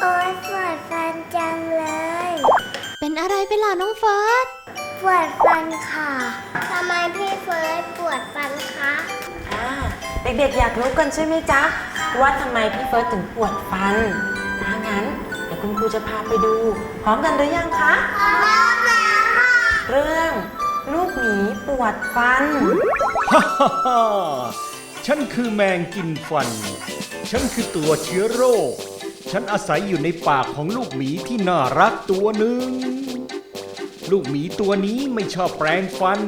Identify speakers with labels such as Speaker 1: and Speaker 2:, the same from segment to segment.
Speaker 1: โอ๊ยปวดฟันจังเลย
Speaker 2: เป็นอะไรไปล่ะน้องเฟิร์ส
Speaker 1: ปวดฟันค่ะทำไมพี่เฟิร์สปวดฟันคะ
Speaker 3: อ่าเด็กๆอยากรู้กันใช่ไหมจ๊ะ ว่าทำไมพี่เฟิร์สถึงปวดฟันถ้างั้นเดี๋ยวคุณครูจะพาไปดู พร้อมกันหรือยังคะ
Speaker 1: พร้อมแล้วค่ะ
Speaker 3: เรื่องลูกหมีปวดฟัน
Speaker 4: ฮ่าฮ่าฮ่าฉันคือแมงกินฟัน ฉันคือตัวเชื้อโรค ฉันอาศัยอยู่ในปากของลูกหมีที่น่ารักตัวหนึ่ง ลูกหมีตัวนี้ไม่ชอบแปรงฟัน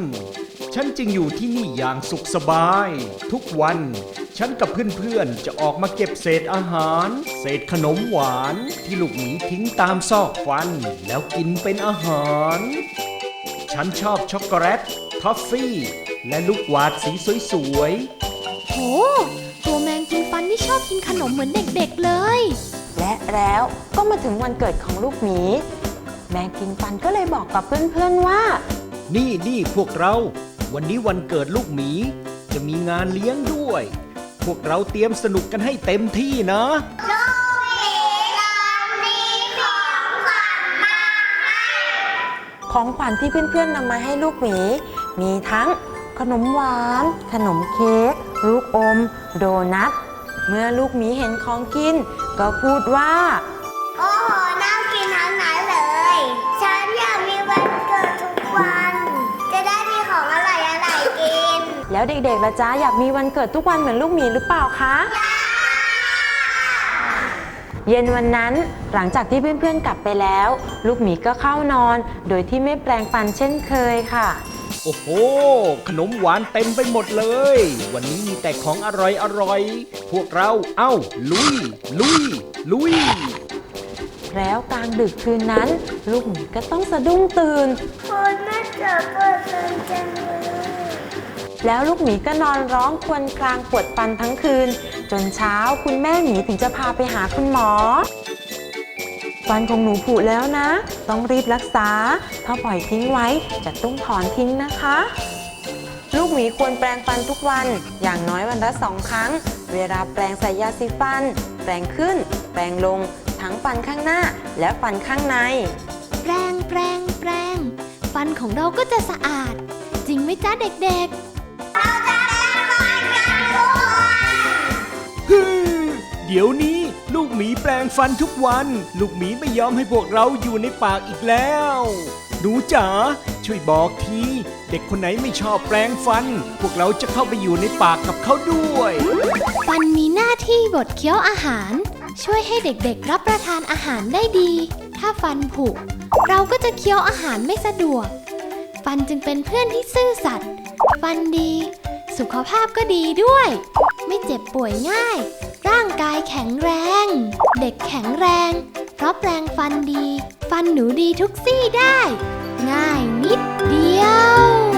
Speaker 4: ฉันจึงอยู่ที่นี่อย่างสุขสบาย ทุกวัน ฉันกับเพื่อนๆ จะออกมาเก็บเศษอาหาร เศษขนมหวานที่ลูกหมีทิ้งตามซอกฟัน แล้วกินเป็นอาหาร ฉันชอบช็อกโกแลตทอฟฟี่ และลูกกวาดสีสวยๆ
Speaker 2: โหตัวแมงกินฟันนี่ชอบกินขนมเหมือนเด็กๆเลย
Speaker 3: และแล้ว ก็มาถึงวันเกิดของลูกหมี แมงกินฟันก็เลยบอกกับเพื่อนๆว่า
Speaker 4: ๆนี่นี่พวกเรา วันนี้วันเกิดลูกหมี จะมีงานเลี้ยงด้วย พวกเราเตรียมสนุกกันให้เต็มที่นะ
Speaker 1: ลูกหมีร้อนมีของขวัญมาให้
Speaker 3: ของขวัญที่เพื่อนๆนำมาให้ลูกหมี มีทั้งขนมหวาน ขนมเค้ก ลูกอม โดนัท เมื่อลูกหมีเห็นของกิน ก็พูดว่า
Speaker 1: โอ้โห น่ากินทั้งนั้นเลย ฉันอยากมีวันเกิดทุกวัน จะได้มีของอร่อยอร่อยๆกิน
Speaker 3: แล้วเด็กๆละจ๊ะอยากมีวันเกิดทุกวันเหมือนลูกหมีหรือเปล่าคะ เย็นวันนั้นหลังจากที่เพื่อนๆกลับไปแล้ว ลูกหมีก็เข้านอน โดยที่ไม่แปลงฟันเช่นเคยค่ะ
Speaker 4: โอ้โห ขนมหวานเต็มไปหมดเลย วันนี้มีแต่ของอร่อยอร่อยๆพวกเราเอ้า ลุย ลุย ลุย
Speaker 3: แล้วกลางดึกคืนนั้น ลูกหมีก็ต้องสะดุ้งตื่น
Speaker 1: คุณแม่จะปวดฟันจังเลย
Speaker 3: แล้วลูกหมีก็นอนร้องครวญครางปวดฟันทั้งคืน จนเช้าคุณแม่หมีถึงจะพาไปหาคุณหมอ ฟันของหนูผุแล้วนะ ต้องรีบรักษา ถ้าปล่อยทิ้งไว้จะต้องถอนทิ้งนะคะ ลูกหมีควรแปรงฟันทุกวัน อย่างน้อยวันละสองครั้ง เวลาแปรงใส่ยาสีฟัน แปรงขึ้น แปรงลง ทั้งฟันข้างหน้า และฟันข้างใน
Speaker 2: แปรงแปรงแปรงฟันของเราก็จะสะอาด จริงไหมจ๊ะเด็ก
Speaker 4: ฮึ่มเดี๋ยวนี้ ลูกหมีแปลงฟันทุกวัน ลูกหมีไม่ยอมให้พวกเราอยู่ในปากอีกแล้ว หนูจ๋าช่วยบอกที เด็กคนไหนไม่ชอบแปลงฟัน พวกเราจะเข้าไปอยู่ในปากกับเขาด้วย
Speaker 2: ฟันมีหน้าที่บดเคี้ยวอาหาร ช่วยให้เด็กๆรับประทานอาหารได้ดี ถ้าฟันผุ เราก็จะเคี้ยวอาหารไม่สะดวก ฟันจึงเป็นเพื่อนที่ซื่อสัตย์ฟันดี สุขภาพก็ดีด้วย ไม่เจ็บป่วยง่าย ร่างกายแข็งแรง เด็กแข็งแรง เพราะแปลงฟันดี ฟันหนูดีทุกซี่ได้ ง่ายนิดเดียว